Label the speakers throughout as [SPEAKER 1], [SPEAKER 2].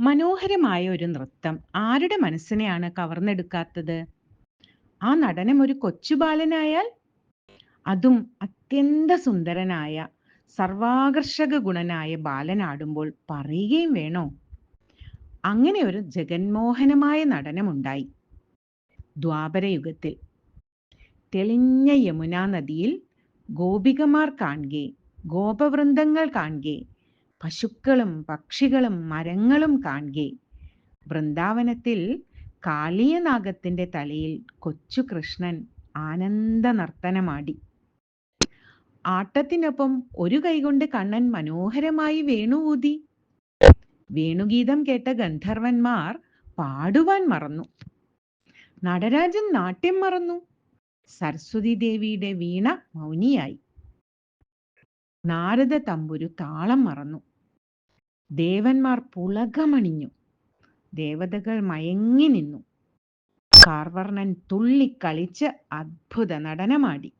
[SPEAKER 1] മനോഹരമായ ഒരു നൃത്തം. ആരുടെ മനസ്സിനെയാണ് കവർന്നെടുക്കാത്തത്? ആ നടനം ഒരു കൊച്ചു ബാലനായാൽ അതും അത്യന്ത സുന്ദരനായ സർവാകർഷക ഗുണനായ ബാലനാടുമ്പോൾ പറയുകയും വേണോ? അങ്ങനെ ഒരു ജഗന്മോഹനമായ നടനമുണ്ടായി. ദ്വാപരയുഗത്തിൽ തെളിഞ്ഞ യമുനാ നദിയിൽ ഗോപികമാർ കാണുകയും ഗോപവൃന്ദങ്ങൾ കാണെ പശുക്കളും പക്ഷികളും മരങ്ങളും കാണെ വൃന്ദാവനത്തിൽ കാളിയനാഗത്തിന്റെ തലയിൽ കൊച്ചു കൃഷ്ണൻ ആനന്ദ നർത്തനമാടി ആട്ടത്തിനൊപ്പം ഒരു കൈകൊണ്ട് കണ്ണൻ മനോഹരമായി വേണു ഊതി വേണുഗീതം കേട്ട ഗന്ധർവന്മാർ പാടുവാൻ മറന്നു. നടരാജൻ നാട്യം മറന്നു. സരസ്വതി ദേവിയുടെ വീണ മൗനിയായി. നാരദ തമ്പുരു താളം മറന്നു. ദേവന്മാർ പുളകമണിഞ്ഞു. ദേവതകൾ മയങ്ങി നിന്നു. കാർവർണൻ തുള്ളിക്കളിച്ച് അത്ഭുത നടനമാടി.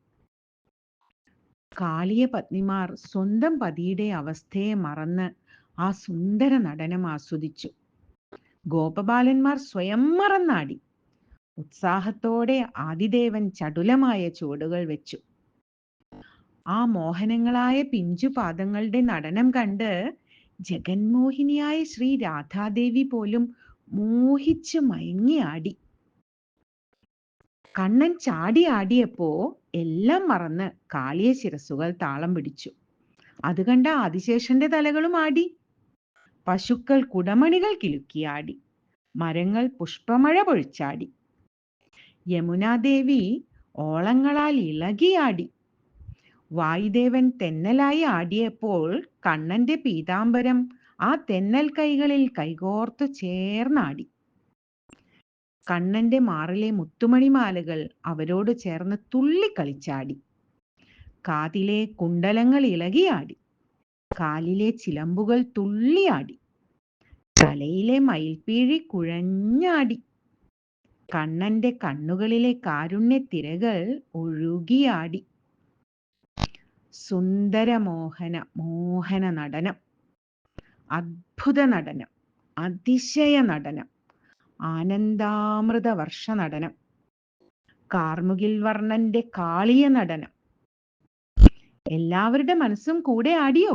[SPEAKER 1] കാളിയ പത്നിമാർ സ്വന്തം പതിയുടെ അവസ്ഥയെ മറന്ന് ആ സുന്ദര നടനം ആസ്വദിച്ചു. ഗോപബാലന്മാർ സ്വയം മറന്നാടി. ഉത്സാഹത്തോടെ ആദിദേവൻ ചടുലമായ ചുവടുകൾ വെച്ചു. ആ മോഹനങ്ങളായ പിഞ്ചുപാദങ്ങളുടെ നടനം കണ്ട് ജഗന്മോഹിനിയായ ശ്രീ രാധാദേവി പോലും മോഹിച്ച് മയങ്ങിയാടി കണ്ണൻ ചാടി ആടിയപ്പോ എല്ലാം മറന്ന് കാളിയ ശിരസുകൾ താളം പിടിച്ചു. അത് കണ്ട ആദിശേഷന്റെ തലകളും ആടി. പശുക്കൾ കുടമണികൾ കിലുക്കിയാടി മരങ്ങൾ പുഷ്പമഴ പൊഴിച്ചാടി. യമുനാദേവി ഓളങ്ങളാൽ ഇളകിയാടി വായുദേവൻ തെന്നലായി ആടിയപ്പോൾ കണ്ണന്റെ പീതാംബരം ആ തെന്നൽ കൈകളിൽ കൈകോർത്തു ചേർന്നാടി. കണ്ണന്റെ മാറിലെ മുത്തുമണിമാലകൾ അവരോട് ചേർന്ന് തുള്ളിക്കളിച്ചാടി കാതിലെ കുണ്ടലങ്ങൾ ഇളകിയാടി. കാലിലെ ചിലമ്പുകൾ തുള്ളിയാടി. തലയിലെ മയിൽപ്പീഴി കുഴഞ്ഞാടി. കണ്ണന്റെ കണ്ണുകളിലെ കാരുണ്യത്തിരകൾ ഒഴുകിയാടി. സുന്ദരമോഹന മോഹന നടനം. അദ്ഭുത നടനം. അതിശയ നടനം. ആനന്ദാമൃത വർഷ നടനം. കാർമുകിൽ വർണന്റെ കാളിയ നടനം. എല്ലാവരുടെ മനസ്സും കൂടെ ആടിയോ?